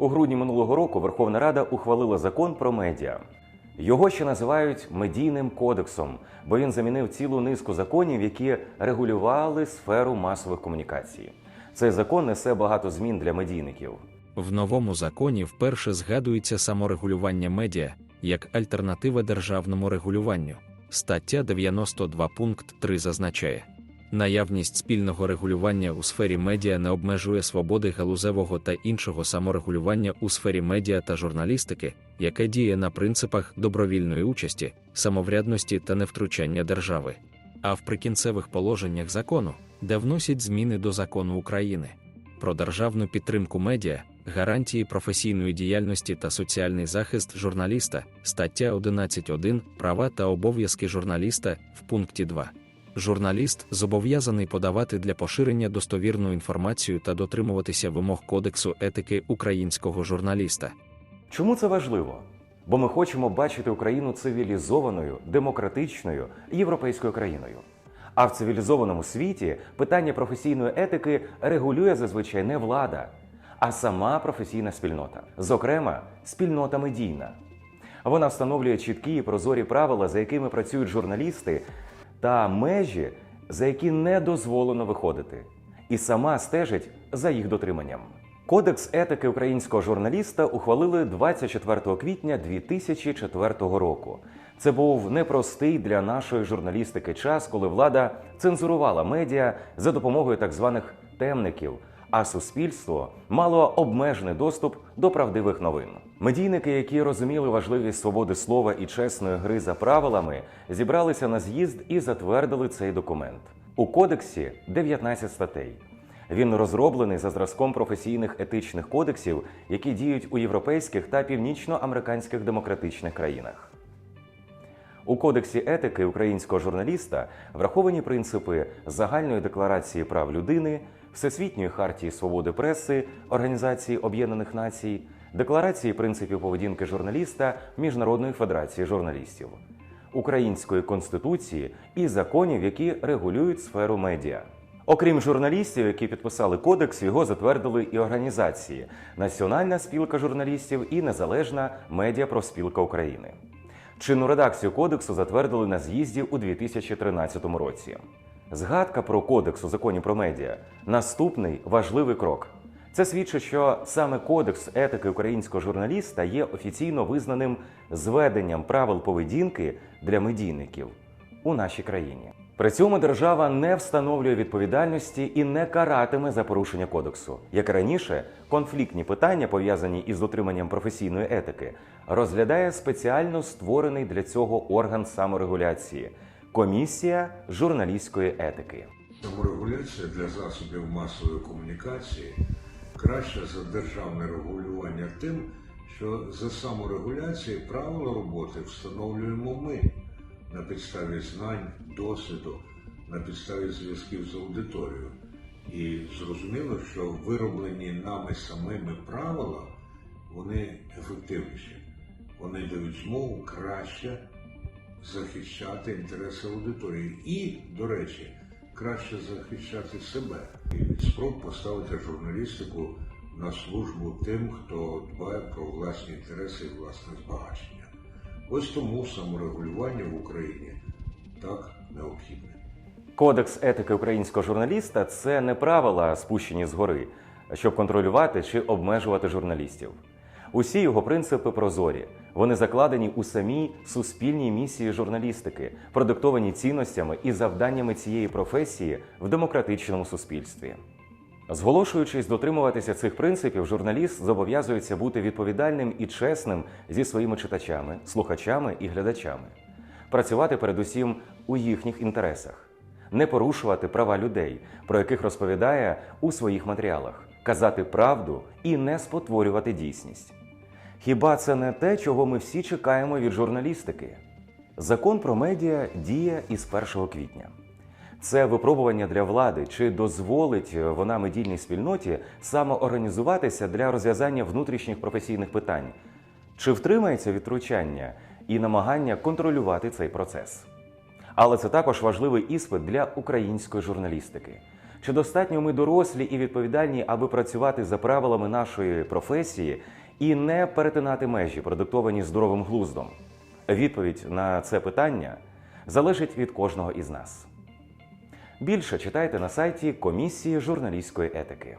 У грудні минулого року Верховна Рада ухвалила закон про медіа. Його ще називають медійним кодексом, бо він замінив цілу низку законів, які регулювали сферу масових комунікацій. Цей закон несе багато змін для медійників. В новому законі вперше згадується саморегулювання медіа як альтернатива державному регулюванню. Стаття 92 пункт 3 зазначає. Наявність спільного регулювання у сфері медіа не обмежує свободи галузевого та іншого саморегулювання у сфері медіа та журналістики, яке діє на принципах добровільної участі, самоврядності та невтручання держави. А в прикінцевих положеннях закону, де вносять зміни до закону України про державну підтримку медіа, гарантії професійної діяльності та соціальний захист журналіста, стаття 11.1 права та обов'язки журналіста в пункті 2. Журналіст зобов'язаний подавати для поширення достовірну інформацію та дотримуватися вимог Кодексу етики українського журналіста. Чому це важливо? Бо ми хочемо бачити Україну цивілізованою, демократичною європейською країною. А в цивілізованому світі питання професійної етики регулює зазвичай не влада, а сама професійна спільнота, зокрема, спільнота медійна. Вона встановлює чіткі і прозорі правила, за якими працюють журналісти, та межі, за які не дозволено виходити, і сама стежить за їх дотриманням. Кодекс етики українського журналіста ухвалили 24 квітня 2004 року. Це був непростий для нашої журналістики час, коли влада цензурувала медіа за допомогою так званих темників, а суспільство мало обмежений доступ до правдивих новин. Медійники, які розуміли важливість свободи слова і чесної гри за правилами, зібралися на з'їзд і затвердили цей документ. У кодексі 19 статей. Він розроблений за зразком професійних етичних кодексів, які діють у європейських та північноамериканських демократичних країнах. У кодексі етики українського журналіста враховані принципи загальної декларації прав людини, Всесвітньої хартії свободи преси Організації Об'єднаних Націй, Декларації принципів поведінки журналіста Міжнародної федерації журналістів, Української конституції і законів, які регулюють сферу медіа. Окрім журналістів, які підписали кодекс, його затвердили і організації Національна спілка журналістів і Незалежна медіапроспілка України. Чинну редакцію кодексу затвердили на з'їзді у 2013 році. Згадка про кодекс у законі про медіа наступний важливий крок. Це свідчить, що саме кодекс етики українського журналіста є офіційно визнаним зведенням правил поведінки для медійників у нашій країні. При цьому держава не встановлює відповідальності і не каратиме за порушення кодексу. Як раніше, конфліктні питання, пов'язані із дотриманням професійної етики, розглядає спеціально створений для цього орган саморегуляції комісія журналістської етики. Саморегуляція для засобів масової комунікації краще за державне регулювання тим, що за саморегуляцією правила роботи встановлюємо ми на підставі знань, досвіду, на підставі зв'язків з аудиторією. І зрозуміло, що вироблені нами самими правила, вони ефективніші. Вони дають змогу краще захищати інтереси аудиторії і, до речі, краще захищати себе і спроб поставити журналістику на службу тим, хто дбає про власні інтереси і власне збагачення. Ось тому саморегулювання в Україні так необхідне. Кодекс етики українського журналіста це не правила, спущені згори, щоб контролювати чи обмежувати журналістів. Усі його принципи прозорі. Вони закладені у самій суспільній місії журналістики, продиктовані цінностями і завданнями цієї професії в демократичному суспільстві. Зголошуючись дотримуватися цих принципів, журналіст зобов'язується бути відповідальним і чесним зі своїми читачами, слухачами і глядачами, працювати передусім у їхніх інтересах, не порушувати права людей, про яких розповідає у своїх матеріалах, казати правду і не спотворювати дійсність. Хіба це не те, чого ми всі чекаємо від журналістики? Закон про медіа діє із 1 квітня. Це випробування для влади, чи дозволить вона медійній спільноті самоорганізуватися для розв'язання внутрішніх професійних питань, чи втримається від втручання і намагання контролювати цей процес. Але це також важливий іспит для української журналістики. Чи достатньо ми дорослі і відповідальні, аби працювати за правилами нашої професії і не перетинати межі, продиктовані здоровим глуздом? Відповідь на це питання залежить від кожного із нас. Більше читайте на сайті Комісії журналістської етики.